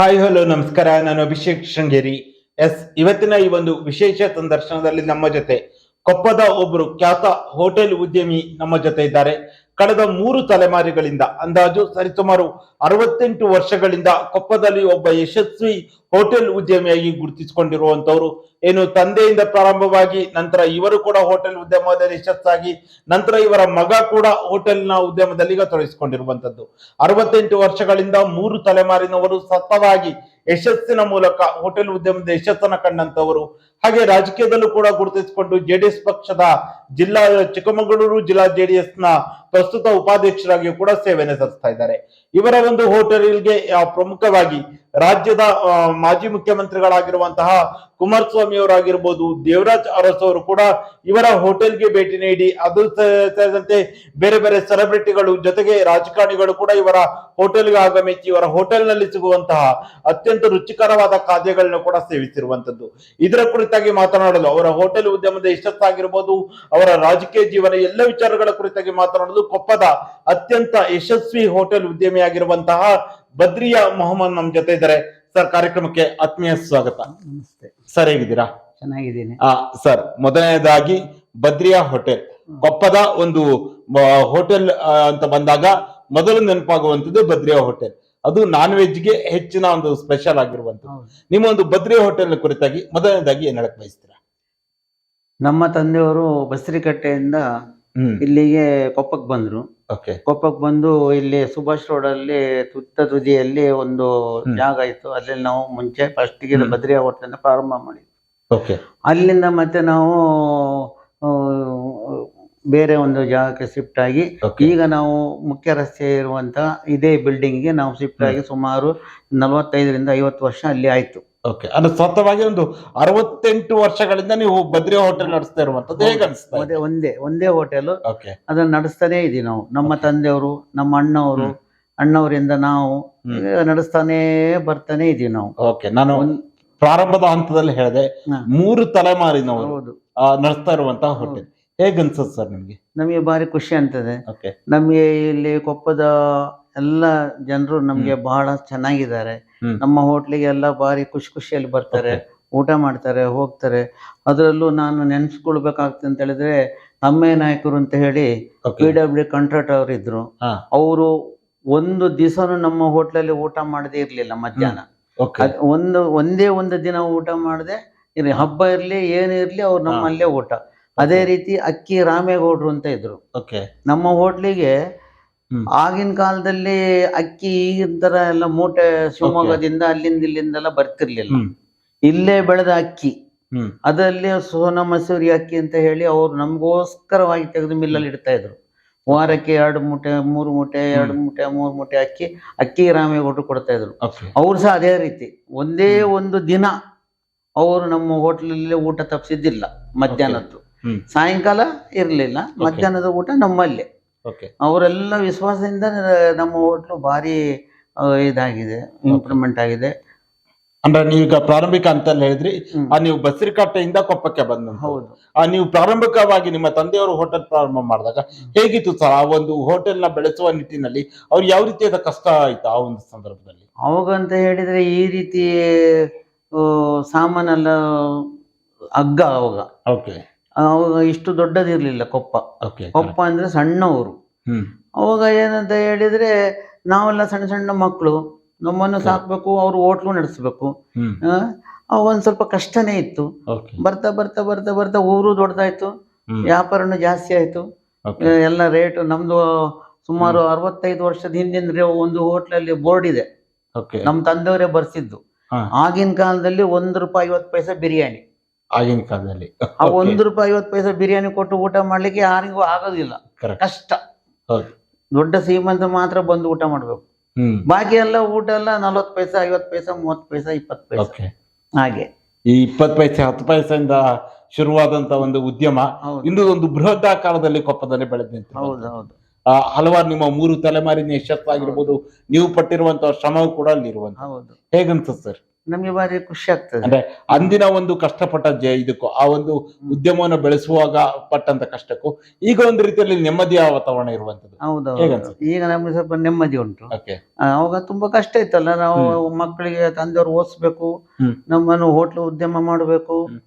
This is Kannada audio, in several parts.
ಹಾಯ್ ಹಲೋ, ನಮಸ್ಕಾರ. ನಾನು ಅಭಿಷೇಕ್ ಶೃಂಗೇರಿ. ಎಸ್, ಇವತ್ತಿನ ಈ ಒಂದು ವಿಶೇಷ ಸಂದರ್ಶನದಲ್ಲಿ ನಮ್ಮ ಜೊತೆ ಕೊಪ್ಪದ ಒಬ್ರು ಖ್ಯಾತ ಹೋಟೆಲ್ ಉದ್ಯಮಿ ನಮ್ಮ ಜೊತೆ ಇದ್ದಾರೆ. ಕಳೆದ ಮೂರು ತಲೆಮಾರಿಗಳಿಂದ, ಅಂದಾಜು ಸರಿಸುಮಾರು ಅರವತ್ತೆಂಟು ವರ್ಷಗಳಿಂದ ಕೊಪ್ಪದಲ್ಲಿ ಒಬ್ಬ ಯಶಸ್ವಿ ಹೋಟೆಲ್ ಉದ್ಯಮಿಯಾಗಿ ಗುರುತಿಸಿಕೊಂಡಿರುವಂತವರು ಏನು ತಂದೆಯಿಂದ ಪ್ರಾರಂಭವಾಗಿ ನಂತರ ಇವರು ಕೂಡ ಹೋಟೆಲ್ ಉದ್ಯಮದಲ್ಲಿ ಯಶಸ್ಸಾಗಿ, ನಂತರ ಇವರ ಮಗ ಕೂಡ ಹೋಟೆಲ್ನ ಉದ್ಯಮದಲ್ಲಿ ತೊಡಗಿಸಿಕೊಂಡಿರುವಂತದ್ದು ಅರವತ್ತೆಂಟು ವರ್ಷಗಳಿಂದ ಮೂರು ತಲೆಮಾರಿನವರು ಸತತವಾಗಿ ಯಶಸ್ಸಿನ ಮೂಲಕ ಹೋಟೆಲ್ ಉದ್ಯಮದ ಯಶಸ್ಸನ್ನು ಕಂಡಂತವರು. ಹಾಗೆ ರಾಜಕೀಯದಲ್ಲೂ ಕೂಡ ಗುರುತಿಸಿಕೊಂಡು ಜೆಡಿಎಸ್ ಪಕ್ಷದ ಜಿಲ್ಲಾ ಚಿಕ್ಕಮಗಳೂರು ಜಿಲ್ಲಾ ಜೆಡಿಎಸ್ನ ಪ್ರಸ್ತುತ ಉಪಾಧ್ಯಕ್ಷರಾಗಿಯೂ ಕೂಡ ಸೇವೆ ಸಲ್ಲಿಸ್ತಾ ಇದ್ದಾರೆ. ಇವರ ಒಂದು ಹೋಟೆಲ್ಗೆ ಪ್ರಮುಖವಾಗಿ ರಾಜ್ಯದ ಮಾಜಿ ಮುಖ್ಯಮಂತ್ರಿಗಳಾಗಿರುವಂತಹ ಕುಮಾರಸ್ವಾಮಿ ಅವರಾಗಿರ್ಬೋದು ದೇವರಾಜ್ ಅರಸ್ ಅವರು ಕೂಡ ಇವರ ಹೋಟೆಲ್ಗೆ ಭೇಟಿ ನೀಡಿ, ಅದು ಸೇರಿದಂತೆ ಬೇರೆ ಬೇರೆ ಸೆಲೆಬ್ರಿಟಿಗಳು ಜೊತೆಗೆ ರಾಜಕಾರಣಿಗಳು ಕೂಡ ಇವರ ಹೋಟೆಲ್ಗೆ ಆಗಮಿಸಿ, ಇವರ ಹೋಟೆಲ್ನಲ್ಲಿ ಸಿಗುವಂತಹ ಅತ್ಯಂತ ರುಚಿಕರವಾದ ಖಾದ್ಯಗಳನ್ನು ಕೂಡ ಸೇವಿಸಿರುವಂತದ್ದು ಇದರ ಕುರಿತಾಗಿ ಮಾತನಾಡಲು, ಅವರ ಹೋಟೆಲ್ ಉದ್ಯಮದ ಯಶಸ್ಸಾಗಿರ್ಬೋದು, ಅವರ ರಾಜಕೀಯ ಜೀವನ, ಎಲ್ಲ ವಿಚಾರಗಳ ಕುರಿತಾಗಿ ಮಾತನಾಡಲು ಕೊಪ್ಪದ ಅತ್ಯಂತ ಯಶಸ್ವಿ ಹೋಟೆಲ್ ಉದ್ಯಮಿಯಾಗಿರುವಂತಹ ಬದ್ರಿಯಾ ಮೊಹಮ್ಮದ್ ನಮ್ ಜೊತೆ ಇದ್ದಾರೆ. ಸರ್ ಕಾರ್ಯಕ್ರಮಕ್ಕೆ ಆತ್ಮೀಯ ಸ್ವಾಗತ. ನಮಸ್ತೆ. ಸರ್ ಹೇಗಿದ್ದೀರಾ? ಚೆನ್ನಾಗಿದ್ದೀನಿ. ಆ ಸರ್ ಮೊದಲನೇದಾಗಿ ಬದ್ರಿಯಾ ಹೋಟೆಲ್. ಕೊಪ್ಪದ ಒಂದು ಹೋಟೆಲ್ ಅಂತ ಬಂದಾಗ ಮೊದಲು ನೆನಪಾಗುವಂತದ್ದು ಬದ್ರಿಯಾ ಹೋಟೆಲ್. ಅದು ನಾನ್ ವೆಜ್ಗೆ ಹೆಚ್ಚಿನ ಒಂದು ಸ್ಪೆಷಲ್ ಆಗಿರುವಂತದ್ದು ನಿಮ್ಮ ಒಂದು ಬದ್ರಿಯಾ ಹೋಟೆಲ್ ಕುರಿತಾಗಿ ಮೊದಲನೇದಾಗಿ ಏನ್ ಹೇಳಕ್ ಬಯಸ್ತೀರಾ? ನಮ್ಮ ತಂದೆಯವರು ಬಸರಿಕಟ್ಟೆಯಿಂದ ಇಲ್ಲಿಗೆ ಕೊಪ್ಪಕ್ಕೆ ಬಂದ್ರು. ಓಕೆ ಕೊಪ್ಪಕ್ಕೆ ಬಂದು ಇಲ್ಲಿ ಸುಭಾಷ್ ರೋಡ್ ಅಲ್ಲಿ ತುತ್ತ ತುದಿಯಲ್ಲಿ ಒಂದು ಜಾಗ ಇತ್ತು. ಅಲ್ಲಿ ನಾವು ಮುಂಚೆ ಫಸ್ಟ್ಗೆ ಬದ್ರಿ ಬದ್ರಿಯಾ ಹೋಟೆಲ್ ಪ್ರಾರಂಭ ಮಾಡಿದ್ವಿ. ಓಕೆ ಅಲ್ಲಿಂದ ಮತ್ತೆ ನಾವು ಬೇರೆ ಒಂದು ಜಾಗಕ್ಕೆ ಶಿಫ್ಟ್ ಆಗಿ ಈಗ ನಾವು ಮುಖ್ಯ ರಸ್ತೆ ಇರುವಂತ ಇದೇ ಬಿಲ್ಡಿಂಗ್ಗೆ ನಾವು ಶಿಫ್ಟ್ ಆಗಿ ಸುಮಾರು ನಲವತ್ತೈದರಿಂದ ಐವತ್ತು ವರ್ಷ ಅಲ್ಲಿ ಆಯ್ತು. ಓಕೆ ಅಂದ್ರೆ ಸ್ವಂತವಾಗಿ ಒಂದು ಅರವತ್ತೆಂಟು ವರ್ಷಗಳಿಂದ ನೀವು ಬದ್ರಿ ಹೋಟೆಲ್ ನಡೆಸ್ತಾ ಇರುವಂತದ್ದು ಹೇಗೆ ಅನಿಸ್ತಾ ಇದೆ? ಒಂದೇ ಒಂದೇ ಒಂದೇ ಹೋಟೆಲ್ ಓಕೆ ಅದನ್ನ ನಡೆಸ್ತಾನೆ ಇದೀವಿ ನಾವು. ನಮ್ಮ. ತಂದೆಯವರು ನಮ್ಮ ಅಣ್ಣವರು. ಅಣ್ಣವರಿಂದ ನಾವು ನಡೆಸ್ತಾನೇ ಈಗ ನಡೆಸ್ತಾನೆ ಬರ್ತಾನೆ ಇದೀವಿ ನಾವು. ಓಕೆ ನಾನು ಪ್ರಾರಂಭದ ಹಂತದಲ್ಲಿ ಹೇಳಿದೆ ಹಾ. ಮೂರು ತಲೆಮಾರಿನವರು ಹೌದು. ಆ, ನಡೆಸ್ತಾ ಇರುವಂತಹ ಹೋಟೆಲ್ ಹೇಗ್ ಅನ್ಸುತ್ತೆ ಸರ್ ನಿಮ್ಗೆ? ನಮಗೆ ಭಾರಿ ಖುಷಿ ಅಂತದೆ ಓಕೆ ನಮಗೆ ಇಲ್ಲಿ ಕೊಪ್ಪದ ಎಲ್ಲ ಜನರು ನಮ್ಗೆ ಬಹಳ ಚೆನ್ನಾಗಿದ್ದಾರೆ. ನಮ್ಮ ಹೋಟ್ಲಿಗೆ ಎಲ್ಲ ಬಾರಿ ಖುಷಿ ಖುಷಿಯಲ್ಲಿ ಬರ್ತಾರೆ ಊಟ ಮಾಡ್ತಾರೆ ಹೋಗ್ತಾರೆ. ಅದರಲ್ಲೂ ನಾನು ನೆನ್ಸ್ಕೊಳ್ಬೇಕಾಗ್ತದೆ ಅಂತ ಹೇಳಿದ್ರೆ ತಮ್ಮೇ ನಾಯಕರು ಅಂತ ಹೇಳಿ ಪಿ ಡಬ್ಲ್ಯೂ ಕಾಂಟ್ರಾಕ್ಟ್ ಅವರು ಇದ್ರು ಅವರು ಒಂದು ದಿವಸನು ನಮ್ಮ ಹೋಟ್ಲಲ್ಲಿ ಊಟ ಮಾಡದೇ ಇರ್ಲಿಲ್ಲ ಮಧ್ಯಾಹ್ನ. ಒಂದು ಒಂದೇ ಒಂದು ದಿನ ಊಟ ಮಾಡದೆ ಇರಲಿ ಹಬ್ಬ ಇರ್ಲಿ ಏನೇ ಇರ್ಲಿ ಅವ್ರು ನಮ್ಮಲ್ಲೇ ಊಟ. ಅದೇ ರೀತಿ ಅಕ್ಕಿ ರಾಮೇಗೌಡ್ರು ಅಂತ ಇದ್ರು. ನಮ್ಮ ಹೋಟ್ಲಿಗೆ. ಆಗಿನ ಕಾಲದಲ್ಲಿ ಅಕ್ಕಿ ಈಗಿನ ತರ ಎಲ್ಲ ಮೂಟೆ ಶಿವಮೊಗ್ಗದಿಂದ ಅಲ್ಲಿಂದ ಇಲ್ಲಿಂದೆಲ್ಲ ಬರ್ತಿರ್ಲಿಲ್ಲ. ಇಲ್ಲೇ ಬೆಳೆದ ಅಕ್ಕಿ. ಅದರಲ್ಲಿ ಸೋನಾ ಮಸೂರಿ ಅಕ್ಕಿ ಅಂತ ಹೇಳಿ ಅವ್ರು ನಮಗೋಸ್ಕರವಾಗಿ ತೆಗೆದು ಮಿಲ್ಲಲ್ಲಿ ಇಡ್ತಾ ಇದ್ರು. ವಾರಕ್ಕೆ ಎರಡು ಮೂಟೆ ಮೂರು ಮೂಟೆ ಎರಡು ಮೂಟೆ ಮೂರು ಮೂಟೆ ಅಕ್ಕಿ ಅಕ್ಕಿ ರಾಮೇಗೌಡರು ಕೊಡ್ತಾ ಇದ್ರು. ಅವ್ರು ಸಹ ಅದೇ ರೀತಿ. ಒಂದೇ ಒಂದು ದಿನ ಅವರು ನಮ್ಮ ಹೋಟ್ಲಲ್ಲಿ ಊಟ ತಪ್ಪಿಸಿದ್ದಿಲ್ಲ ಮಧ್ಯಾಹ್ನದ್ದು. ಸಾಯಂಕಾಲ ಇರಲಿಲ್ಲ. ಮಧ್ಯಾಹ್ನದ ಊಟ ನಮ್ಮಲ್ಲೇ. ಅವರೆಲ್ಲ ವಿಶ್ವಾಸದಿಂದ ನಮ್ಮ ಹೋಟ್ಲು ಭಾರಿ ಇದಾಗಿದೆ ಇಂಪ್ರೂವ್ಮೆಂಟ್ ಆಗಿದೆ. ಅಂದ್ರೆ ನೀವು ಈಗ ಪ್ರಾರಂಭಿಕ ಅಂತ ಹೇಳಿದ್ರಿ ಆ ನೀವು ಬಸರಿಕಟ್ಟೆಯಿಂದ ಕೊಪ್ಪಕ್ಕೆ ಬಂದ ಹೌದು. ಆ ನೀವು ಪ್ರಾರಂಭಿಕವಾಗಿ ನಿಮ್ಮ ತಂದೆಯವರು ಹೋಟೆಲ್ ಪ್ರಾರಂಭ ಮಾಡಿದಾಗ ಹೇಗಿತ್ತು ಸರ್ ಆ ಒಂದು ಹೋಟೆಲ್ನ ಬೆಳೆಸುವ ನಿಟ್ಟಿನಲ್ಲಿ? ಅವ್ರು ಯಾವ ರೀತಿಯಾದ ಕಷ್ಟ ಆಯ್ತು ಆ ಒಂದು ಸಂದರ್ಭದಲ್ಲಿ? ಅವಾಗ ಅಂತ ಹೇಳಿದ್ರೆ ಈ ರೀತಿ ಸಾಮಾನೆಲ್ಲ ಅಗ್ಗ ಅವಾಗ. ಓಕೆ ಅವಾಗ ಇಷ್ಟು ದೊಡ್ಡದಿರ್ಲಿಲ್ಲ ಕೊಪ್ಪ. ಓಕೆ ಕೊಪ್ಪ ಅಂದ್ರೆ ಸಣ್ಣ ಊರು ಅವಾಗ ಏನಂತ ಹೇಳಿದ್ರೆ ನಾವೆಲ್ಲ ಸಣ್ಣ ಸಣ್ಣ ಮಕ್ಕಳು ನಮ್ಮನ್ನು ಸಾಕ್ಬೇಕು ಅವ್ರು ಹೋಟ್ಲು ನಡೆಸ್ಬೇಕು. ಒಂದ್ ಸ್ವಲ್ಪ ಕಷ್ಟನೇ ಇತ್ತು. ಬರ್ತಾ ಬರ್ತಾ ಬರ್ತಾ ಬರ್ತಾ ಊರು ದೊಡ್ಡದಾಯ್ತು ವ್ಯಾಪಾರನು ಜಾಸ್ತಿ ಆಯ್ತು. ಎಲ್ಲ ರೇಟ್ ನಮ್ದು ಸುಮಾರು ಅರವತ್ತೈದು ವರ್ಷದ ಹಿಂದಿನ ಒಂದು ಹೋಟ್ಲಲ್ಲಿ ಬೋರ್ಡ್ ಇದೆ. ನಮ್ ನಮ್ಮ ತಂದೆಯವರೇ ಬರ್ಸಿದ್ದು. ಆಗಿನ ಕಾಲದಲ್ಲಿ ಒಂದ್ ರೂಪಾಯಿ ಐವತ್ತು ಪೈಸೆ ಬಿರಿಯಾನಿ. ಆಗಿನ ಕಾಲದಲ್ಲಿ. ಆ ಒಂದು ರೂಪಾಯಿ ಐವತ್ತು ಪೈಸೆ ಬಿರಿಯಾನಿ ಕೊಟ್ಟು ಊಟ ಮಾಡ್ಲಿಕ್ಕೆ ಯಾರಿಗೂ ಆಗೋದಿಲ್ಲ. ಕಷ್ಟ. ಹೌದು. ದೊಡ್ಡ ಸೀಮಂತ ಮಾತ್ರ ಬಂದು ಊಟ ಮಾಡ್ಬೇಕು. ಹ್ಮ್. ಬಾಕಿ ಎಲ್ಲ ಊಟ ಎಲ್ಲ ನಲ್ವತ್ತು ಪೈಸೆ ಐವತ್ತು ಪೈಸೆ ಮೂವತ್ತು ಪೈಸೆ ಇಪ್ಪತ್ತು ಪೈಸೆ. ಹಾಗೆ. ಈ ಇಪ್ಪತ್ತು ಪೈಸೆ ಹತ್ತು ಪೈಸೆಯಿಂದ ಶುರುವಾದಂತ ಒಂದು ಉದ್ಯಮ ಇಂದು ಒಂದು ಬೃಹತ್ ಆಕಾರದಲ್ಲಿ ಕೊಪ್ಪದಲ್ಲಿ ಬೆಳೆದ ಹೌದು ಹೌದು. ಹಲವಾರು ನಿಮ್ಮ ಮೂರು ತಲೆಮಾರಿನ ಯಶಸ್ಸಾಗಿರ್ಬೋದು ನೀವು ಪಟ್ಟಿರುವಂತಹ ಶ್ರಮವು ಕೂಡ ಅಲ್ಲಿರುವಂತ ಹೇಗನ್ಸುತ್ತೆ ಸರ್? ನಮ್ಗೆ ಬಾರಿ ಖುಷಿ ಆಗ್ತದೆ. ಅಂದ್ರೆ ಅಂದಿನ ಒಂದು ಕಷ್ಟಪಟ್ಟ ಜ ಇದಕ್ಕೂ ಆ ಒಂದು ಉದ್ಯಮವನ್ನು ಬೆಳೆಸುವಾಗ ಪಟ್ಟಂತ ಕಷ್ಟಕ್ಕೂ ಈಗ ಒಂದು ರೀತಿಯಲ್ಲಿ ನೆಮ್ಮದಿಯ ವಾತಾವರಣ ಇರುವಂತದ್ದು. ಹೌದು ಹೇಗನ್ಸುತ್ತೆ? ಈಗ ನಮ್ಗೆ ಸ್ವಲ್ಪ ನೆಮ್ಮದಿ ಉಂಟು. ಓಕೆ ಆ, ಅವಾಗ ತುಂಬಾ ಕಷ್ಟ ಇತ್ತಲ್ಲ ನಾವು ಮಕ್ಕಳಿಗೆ ತಂದೆಯವ್ರು ಓದಿಸ್ಬೇಕು ಹ್ಮ್. ನಮ್ಮನ್ನು ಹೋಟ್ಲು ಉದ್ಯಮ ಮಾಡಬೇಕು. ಹ್ಮ್.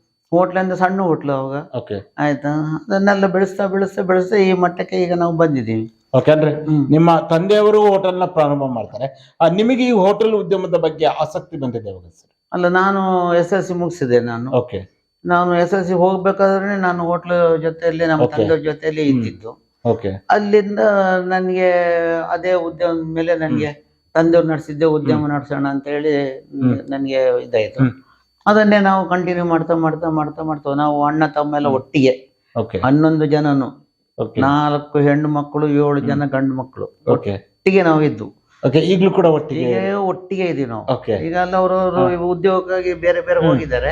ಅಂದ್ರೆ ಸಣ್ಣ ಹೋಟ್ಲು ಅವಾಗ. ಓಕೆ ಆಯ್ತಾ? ಅದನ್ನೆಲ್ಲ ಬೆಳೆಸ್ತಾ ಬೆಳೆಸ್ತಾ ಬೆಳೆಸ್ತಾ ಈ ಮಟ್ಟಕ್ಕೆ ಈಗ ನಾವು ಬಂದಿದ್ದೀವಿ. ಓಕೆ ಅಂದ್ರೆ ನಿಮ್ಮ ತಂದೆಯವರು ಹೋಟೆಲ್ನ ಪ್ರಾರಂಭ ಮಾಡ್ತಾರೆ. ನಿಮಗೆ ಈ ಹೋಟೆಲ್ ಉದ್ಯಮದ ಬಗ್ಗೆ ಆಸಕ್ತಿ ಬಂದಿದೆ ಯಾವಾಗ ಸರ್? ಅಲ್ಲ ನಾನು ಎಸ್ ಎಲ್ ಸಿ ಮುಗಿಸಿದೆ ನಾನು. ಓಕೆ ನಾನು ಎಸ್ ಎಲ್ ಸಿ ಹೋಗ್ಬೇಕಾದ್ರೆ ನಾನು ಹೋಟ್ಲ್ ಜೊತೆಯಲ್ಲಿ ನಮ್ಮ ತಂದೆ ತಂದೆಯವ್ರ ಜೊತೆಯಲ್ಲಿ ಇದ್ದಿದ್ದು. ಓಕೆ ಅಲ್ಲಿಂದ ನನಗೆ ಅದೇ ಉದ್ಯಮದ ಮೇಲೆ ನನಗೆ ತಂದೆಯವ್ರು ನಡೆಸಿದ್ದೆ ಉದ್ಯಮ ನಡೆಸೋಣ ಅಂತ ಹೇಳಿ. ನನಗೆ ಇದಾಯ್ತು. ಹ್ಮ್. ಅದನ್ನೇ ನಾವು ಕಂಟಿನ್ಯೂ ಮಾಡ್ತಾ ಮಾಡ್ತಾ ಮಾಡ್ತಾ ಮಾಡ್ತಾ ನಾವು ಅಣ್ಣ ತಮ್ಮ ಎಲ್ಲ ಒಟ್ಟಿಗೆ ಓಕೆ ಹನ್ನೊಂದು ಜನನು. ನಾಲ್ಕು ಹೆಣ್ಣು ಮಕ್ಕಳು ಏಳು ಜನ ಗಂಡು ಮಕ್ಕಳು. ಓಕೆ ಒಟ್ಟಿಗೆ ನಾವು ಇದ್ದು. ಓಕೆ ಈಗಲೂ ಕೂಡ ಒಟ್ಟಿಗೆ ಈಗ ಒಟ್ಟಿಗೆ ಇದೀವಿ ನಾವು. ಓಕೆ ಈಗ ಅಲ್ಲ ಅವರವರು ಉದ್ಯೋಗಕ್ಕಾಗಿ ಬೇರೆ ಬೇರೆ ಹೋಗಿದ್ದಾರೆ.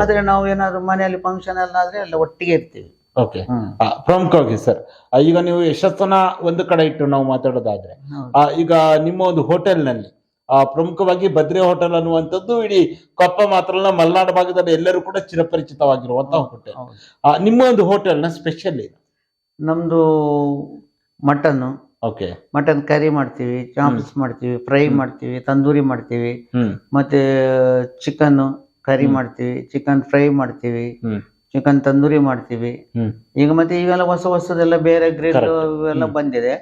ಆದ್ರೆ ನಾವು ಏನಾದ್ರು ಮನೆಯಲ್ಲಿ ಫಂಕ್ಷನ್ ಎಲ್ಲ ಆದ್ರೆ ಎಲ್ಲ ಒಟ್ಟಿಗೆ ಇರ್ತೀವಿ. ಓಕೆ ಪ್ರಮುಖವಾಗಿ ಸರ್ ಈಗ ನೀವು ಯಶಸ್ಸನ್ನ ಒಂದು ಕಡೆ ಇಟ್ಟು ನಾವು ಮಾತಾಡೋದಾದ್ರೆ ಆ, ಈಗ ನಿಮ್ಮ ಒಂದು ಹೋಟೆಲ್ನಲ್ಲಿ ಆ ಪ್ರಮುಖವಾಗಿ ಬದ್ರಿ ಹೋಟೆಲ್ ಅನ್ನುವಂಥದ್ದು ಇಡೀ ಕೊಪ್ಪ ಮಾತ್ರ ಮಲೆನಾಡು ಭಾಗದಲ್ಲಿ ಎಲ್ಲರೂ ಕೂಡ ಚಿರಪರಿಚಿತವಾಗಿರುವಂತಹ ಹೋಟೆಲ್. ನಿಮ್ಮ ಒಂದು ಹೋಟೆಲ್ನ ಸ್ಪೆಷಲ್ ಏನು ನಮ್ದು ಮಟನ್ ಓಕೆ. ಮಟನ್ ಕರಿ ಮಾಡ್ತೀವಿ ಚಾಪ್ಸ್ ಮಾಡ್ತೀವಿ ಫ್ರೈ ಮಾಡ್ತೀವಿ ತಂದೂರಿ ಮಾಡ್ತೀವಿ. ಮತ್ತೆ ಚಿಕನ್ ಕರಿ ಮಾಡ್ತೀವಿ ಚಿಕನ್ ಫ್ರೈ ಮಾಡ್ತೀವಿ ಚಿಕನ್ ತಂದೂರಿ ಮಾಡ್ತೀವಿ. ಈಗ ಮತ್ತೆ ಈಗೆಲ್ಲ ಹೊಸ ಹೊಸದೆಲ್ಲ ಬೇರೆ ಗ್ರೇಡ್ ಇವೆಲ್ಲ ಬಂದಿದೆ.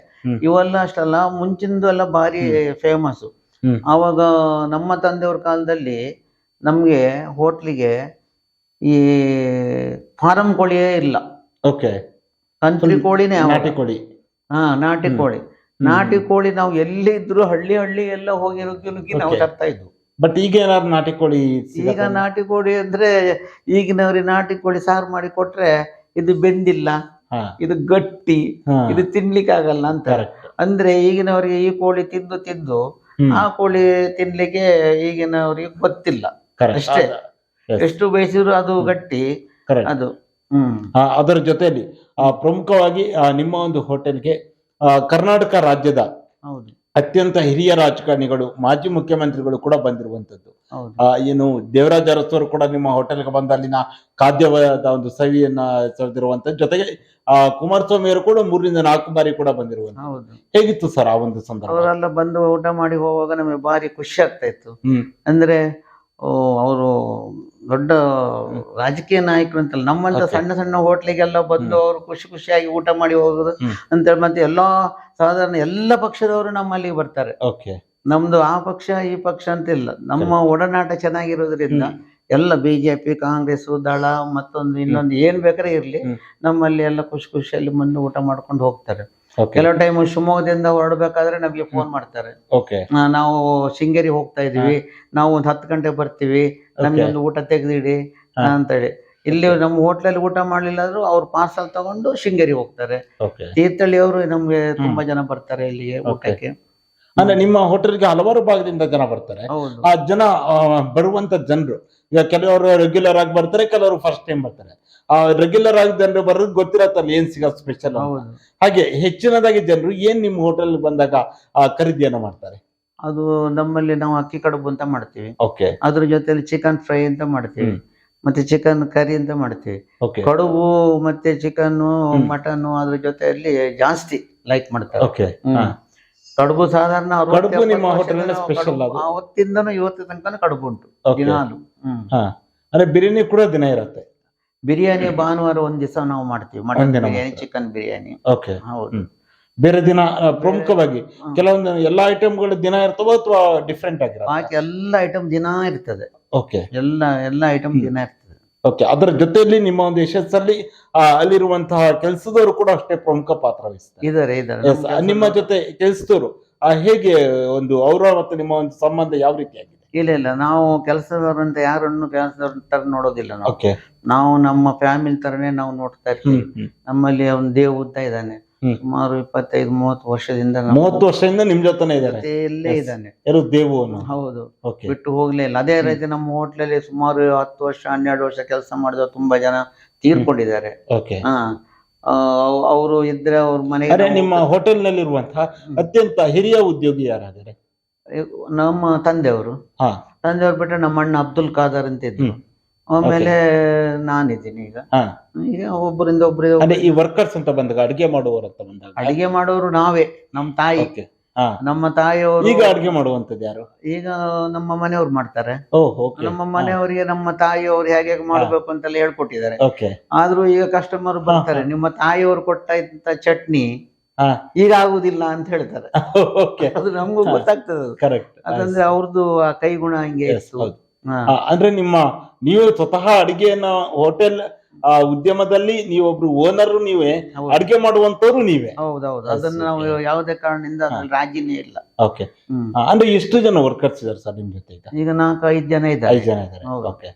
ಇವೆಲ್ಲ ಅಷ್ಟಲ್ಲ ಮುಂಚಿಂದು ಎಲ್ಲ ಭಾರಿ ಫೇಮಸ್ ಅವಾಗ ಆವಾಗ ನಮ್ಮ ತಂದೆಯವ್ರ ಕಾಲದಲ್ಲಿ ನಮ್ಗೆ ಹೋಟ್ಲಿಗೆ ಈ ಫಾರಂ ಕೋಳಿಯೇ ಇಲ್ಲ. ಓಕೆ. ಕಂತ್ರಿ ಕೋಳಿನೇ ನಾಟಿ ಕೋಳಿ. ಹಾ ನಾಟಿ ಕೋಳಿ. ನಾಟಿ ಕೋಳಿ ನಾವು ಎಲ್ಲಿದ್ರು ಹಳ್ಳಿ ಹಳ್ಳಿ ಎಲ್ಲ ಹೋಗಿ ನುಗ್ಗಿ ನುಗ್ಗಿ ನಾವು. ತರ್ತಾ ಇದ್ವು. ಬಟ್ ಈಗ ಏನಾದ್ರು ನಾಟಿ ಕೋಳಿ ಈಗ ನಾಟಿ ಕೋಳಿ ಅಂದ್ರೆ ಈಗಿನವ್ರಿಗೆ ನಾಟಿ ಕೋಳಿ ಸಾರು ಮಾಡಿ ಕೊಟ್ರೆ ಇದು ಬೆಂದಿಲ್ಲ ಇದು ಗಟ್ಟಿ ಇದು ತಿನ್ಲಿಕ್ಕೆ ಆಗಲ್ಲ ಅಂತ. ಅಂದ್ರೆ ಈಗಿನವರಿಗೆ ಈ ಕೋಳಿ ತಿಂದು ತಿಂದು ಆ ಕೋಳಿ ತಿನ್ಲಿಕ್ಕೆ ಈಗಿನವ್ರಿಗೆ ಗೊತ್ತಿಲ್ಲ ಅಷ್ಟೇ. ಎಷ್ಟು ಬೇಯಿಸಿದ್ರು ಅದು ಗಟ್ಟಿ ಅದು. ಅದರ ಜೊತೆಯಲ್ಲಿ ಆ, ಪ್ರಮುಖವಾಗಿ ನಿಮ್ಮ ಒಂದು ಹೋಟೆಲ್ಗೆ ಆ, ಕರ್ನಾಟಕ ರಾಜ್ಯದ ಅತ್ಯಂತ ಹಿರಿಯ ರಾಜಕಾರಣಿಗಳು ಮಾಜಿ ಮುಖ್ಯಮಂತ್ರಿಗಳು ಕೂಡ ಬಂದಿರುವಂತದ್ದು ಏನು ದೇವರಾಜ ಅರಸರು ಕೂಡ ನಿಮ್ಮ ಹೋಟೆಲ್ಗೆ ಬಂದ ಅಲ್ಲಿನ ಖಾದ್ಯವಾದ ಒಂದು ಸವಿಯನ್ನ ಸೆಳೆದಿರುವಂತ ಜೊತೆಗೆ ಆ ಕುಮಾರಸ್ವಾಮಿ ಅವರು ಕೂಡ ಮೂರರಿಂದ ನಾಲ್ಕು ಬಾರಿ ಕೂಡ ಬಂದಿರುವಂತ ಹೇಗಿತ್ತು ಸರ್ ಆ ಒಂದು ಸಂದರ್ಭ? ಅವರೆಲ್ಲ ಬಂದು ಊಟ ಮಾಡಿ ಹೋಗುವಾಗ ನಮಗೆ ಭಾರಿ ಖುಷಿ ಆಗ್ತಾ ಇತ್ತು. ಅಂದ್ರೆ ಅವರು ದೊಡ್ಡ ರಾಜಕೀಯ ನಾಯಕರು ಅಂತಲ್ಲ ನಮ್ಮಂತ. ಸಣ್ಣ ಸಣ್ಣ ಹೋಟ್ಲಿಗೆಲ್ಲ ಬಂದು ಅವರು ಖುಷಿ ಖುಷಿಯಾಗಿ ಊಟ ಮಾಡಿ ಹೋಗುದು ಅಂತ ಅಂತೇಳಿ ಮತ್ತೆ ಎಲ್ಲಾ ಸಾಧಾರಣ ಎಲ್ಲ ಪಕ್ಷದವರು ನಮ್ಮಲ್ಲಿ ಬರ್ತಾರೆ. ನಮ್ದು ಆ ಪಕ್ಷ ಈ ಪಕ್ಷ ಅಂತ ಇಲ್ಲ. ನಮ್ಮ ಒಡನಾಟ ಚೆನ್ನಾಗಿರೋದ್ರಿಂದ ಎಲ್ಲ ಬಿಜೆಪಿ ಕಾಂಗ್ರೆಸ್ ದಳ ಮತ್ತೊಂದು ಇನ್ನೊಂದು ಏನ್ ಬೇಕಾದ್ರೆ ಇರ್ಲಿ. ನಮ್ಮಲ್ಲಿ ಎಲ್ಲ ಖುಷಿ ಖುಷಿಯಲ್ಲಿ ಬಂದು ಊಟ ಮಾಡ್ಕೊಂಡು ಹೋಗ್ತಾರೆ. ಕೆಲವು ಟೈಮ್ ಶಿವಮೊಗ್ಗದಿಂದ ಹೊರಡ್ಬೇಕಾದ್ರೆ ನಮಗೆ ಫೋನ್ ಮಾಡ್ತಾರೆ. ನಾವು ಶೃಂಗೇರಿ ಹೋಗ್ತಾ ಇದೀವಿ ನಾವು ಒಂದು ಹತ್ತು ಗಂಟೆ ಬರ್ತೀವಿ. ನಮ್ಗೆ ಒಂದು ಊಟ ತೆಗೆದಿಡಿ ಅಂತ ಹೇಳಿ ಇಲ್ಲಿ ನಮ್ಮ ಹೋಟ್ಲಲ್ಲಿ ಊಟ ಮಾಡಲಿಲ್ಲ ಆದ್ರೂ ಅವ್ರು ಪಾರ್ಸಲ್ ತಗೊಂಡು ಶೃಂಗೇರಿ ಹೋಗ್ತಾರೆ. ಓಕೆ ತೀರ್ಥಹಳ್ಳಿ ಅವರು ನಮ್ಗೆ ತುಂಬಾ ಜನ ಬರ್ತಾರೆ ಇಲ್ಲಿಗೆ ಊಟಕ್ಕೆ. ಅಂದ್ರೆ ನಿಮ್ಮ ಹೋಟೆಲ್ಗೆ ಹಲವಾರು ಭಾಗದಿಂದ ಜನ ಬರ್ತಾರೆ. ಆ ಜನ ಬರುವಂತ ಜನರು ಈಗ ಕೆಲವರು ರೆಗ್ಯುಲರ್ ಆಗಿ ಬರ್ತಾರೆ ಕೆಲವರು ಫಸ್ಟ್ ಟೈಮ್ ಬರ್ತಾರೆ. ಆ ರೆಗ್ಯುಲರ್ ಆಗಿ ಜನರು ಬರೋದು ಗೊತ್ತಿರತ್ತಲ್ಲ ಏನ್ ಸಿಗ ಸ್ಪೆಷಲ್ ಹಾಗೆ ಹೆಚ್ಚಿನದಾಗಿ ಜನರು ಏನ್ ನಿಮ್ಮ ಹೋಟೆಲ್ ಬಂದಾಗ ಆ, ಖರೀದಿಯನ್ನ ಮಾಡ್ತಾರೆ? ಅದು ನಮ್ಮಲ್ಲಿ ನಾವು ಅಕ್ಕಿ ಕಡುಬು ಅಂತ ಮಾಡ್ತೀವಿ. ಓಕೆ ಅದ್ರ ಜೊತೆಲಿ ಚಿಕನ್ ಫ್ರೈ ಅಂತ ಮಾಡ್ತೀವಿ. ಮತ್ತೆ ಚಿಕನ್ ಕರಿ ಅಂತ ಮಾಡ್ತೀವಿ. ಕಡುಬು ಮತ್ತೆ ಚಿಕನ್. ಮಟನ್ ಅದ್ರ ಜೊತೆಯಲ್ಲಿ ಜಾಸ್ತಿ ಲೈಕ್ ಮಾಡ್ತಾರೆ. ಕಡುಬು ಸಾಧಾರಣ ಕಡುಬು ನಿಮ್ಮ ಹೋಟೆಲ್ ಸ್ಪೆಷಲ್ ಅದು? ಇವತ್ತು ತನಕ ಕಡುಬು ಉಂಟು ದಿನಾಲು. ಅಂದ್ರೆ ಬಿರಿಯಾನಿ ಕೂಡ ದಿನ ಇರುತ್ತೆ? ಬಿರಿಯಾನಿ ಭಾನುವಾರ ಒಂದ್ ದಿವಸ ನಾವು ಮಾಡ್ತೀವಿ mutton biryani chicken biryani. Okay ಹೌದು. ಬೇರೆ ದಿನ ಪ್ರಮುಖವಾಗಿ. ಕೆಲವೊಂದು ಎಲ್ಲಾ ಐಟಮ್ಗಳು ದಿನ ಇರ್ತವ ಅಥವಾ ಡಿಫ್ರೆಂಟ್ ಆಗಿರೋ ಬಾಕಿ ಎಲ್ಲ ಐಟಮ್ ದಿನ ಇರ್ತದೆ. ಓಕೆ ಎಲ್ಲ ಎಲ್ಲ ಐಟಮ್. ದಿನ ಇರ್ತದೆ. ಓಕೆ ಅದರ ಜೊತೆಯಲ್ಲಿ ನಿಮ್ಮ ಒಂದು ಯಶಸ್ಸಲ್ಲಿ ಅಲ್ಲಿರುವಂತಹ ಕೆಲಸದವರು ಕೂಡ ಅಷ್ಟೇ ಪ್ರಮುಖ ಪಾತ್ರ ವಹಿಸ್ತಾರೆ. ಇದಾರೆ ಇದಾರೆ. ನಿಮ್ಮ ಜೊತೆ ಕೆಲಸದವರು ಹೇಗೆ ಒಂದು ಅವರ ಮತ್ತು ನಿಮ್ಮ ಒಂದು ಸಂಬಂಧ ಯಾವ ರೀತಿಯಾಗಿದೆ? ಇಲ್ಲ ಇಲ್ಲ. ನಾವು ಕೆಲಸದವರಂತ ಯಾರನ್ನು ಕೆಲಸದವ್ರ ತರ ನೋಡೋದಿಲ್ಲ ನಾವು. ನಮ್ಮ ಫ್ಯಾಮಿಲಿ ತರನೇ ನಾವು ನೋಡ್ತಾ ಇರ್ತೀವಿ. ನಮ್ಮಲ್ಲಿ ಒಂದು ದೇವ್ ಉದ್ದ ಇದ್ದಾನೆ. ಸುಮಾರು ಇಪ್ಪತ್ತೈದು ಮೂವತ್ತು ವರ್ಷದಿಂದ ನಮ್ಮ ಮೂವತ್ತು ವರ್ಷದಿಂದ ನಿಮ್ ಜೊತೆನೆ ಇದ್ದಾರೆ. ಜೊತೆಯಲ್ಲೇ. ಇದ್ದಾನೆ. ಯಾರು ದೇವು ಹೌದು. ಓಕೆ ಬಿಟ್ಟು ಹೋಗ್ಲೇ ಇಲ್ಲ. ಅದೇ ರೀತಿ ನಮ್ಮ ಹೋಟ್ಲಲ್ಲಿ ಸುಮಾರು ಹತ್ತು ವರ್ಷ ಹನ್ನೆರಡು ವರ್ಷ ಕೆಲಸ ಮಾಡಿದ ತುಂಬಾ ಜನ ತೀರ್ಕೊಂಡಿದ್ದಾರೆ. ಓಕೆ ಹಾ. ಅವರು ಇದ್ರೆ ಅವ್ರ ಮನೆಗೆ ಅರೆ ನಿಮ್ಮ ಹೋಟೆಲ್ನಲ್ಲಿ ಅತ್ಯಂತ ಹಿರಿಯ ಉದ್ಯೋಗಿ ಯಾರಾದರೆ? ನಮ್ಮ ತಂದೆಯವರು. ಹಾ. ತಂದೆಯವ್ರು ಬಿಟ್ರೆ ನಮ್ಮ ಅಣ್ಣ ಅಬ್ದುಲ್ ಖಾದರ್ ಅಂತ ಇದ್ರು ಹ್ಮ್. ಆಮೇಲೆ ನಾನಿದ್ದೀನಿ ಈಗ. ಹಾ. ಈಗ ಒಬ್ಬರಿಂದ ಒಬ್ಬರಿಗೆ ಅಂದ್ರೆ ಈ ವರ್ಕರ್ಸ್ ಅಂತ ಬಂದಾಗ ಅಡಿಗೆ ಮಾಡುವವರು ಅಂತ ಬಂದಾಗ? ಅಡಿಗೆ ಮಾಡೋರು ನಾವೇ ನಮ್ಮ ತಾಯಿ. ಹಾ. ನಮ್ಮ ತಾಯಿಯವರು ಈಗ ಅಡಿಗೆ ಮಾಡುವಂತದ್ದು ಯಾರು? ಈಗ ನಮ್ಮ ಮನೆಯವ್ರು ಮಾಡ್ತಾರೆ. ಓಹ್ ಓಕೆ ನಮ್ಮ ಮನೆಯವರಿಗೆ ನಮ್ಮ ತಾಯಿಯವರು ಹೇಗೆ ಹೇಗೆ ಮಾಡ್ಬೇಕು ಅಂತೆಲ್ಲ ಹೇಳ್ಕೊಟ್ಟಿದ್ದಾರೆ. ಓಕೆ ಆದ್ರೂ ಈಗ ಕಸ್ಟಮರ್ ಬರ್ತಾರೆ ನಿಮ್ಮ ತಾಯಿಯವರು ಕೊಟ್ಟ ಇಂತ ಚಟ್ನಿ ಹಾ. ಈಗ ಆಗುದಿಲ್ಲ ಅಂತ ಹೇಳ್ತಾರೆ. ಓಕೆ ಅದು ನಮಗೂ. ಗೊತ್ತಾಗ್ತದೆ ಅದು. ಕರೆಕ್ಟ್ ಅದಂದ್ರೆ ಅವ್ರದ್ದು ಆ ಕೈಗುಣ ಹಂಗೆ ಇತ್ತು. ಹೌದು. ಅಂದ್ರೆ ನಿಮ್ಮ ನೀವು ಸ್ವತಃ ಅಡಿಗೆಯನ್ನ ಹೋಟೆಲ್ ಉದ್ಯಮದಲ್ಲಿ ನೀವೊಬ್ರು ಓನರ್ ನೀವೇ. ಅಡಿಗೆ ಮಾಡುವಂತವ್ರು ನೀವೇ. ಹೌದೌದು. ಅದನ್ನ ನಾವು ಯಾವುದೇ ಕಾರಣದಿಂದ ರಾಜಿನೇ ಇಲ್ಲ. ಓಕೆ. ಅಂದ್ರೆ ಎಷ್ಟು ಜನ ವರ್ಕರ್ಸ್ ಇದಾರೆ ಸರ್ ನಿಮ್ ಜೊತೆ ಈಗ? ಈಗ ನಾಲ್ಕು ಐದು ಜನ ಇದ್ದಾರೆ. ಐದು ಜನ ಇದ್ದಾರೆ. ಹೌದು. ಓಕೆ.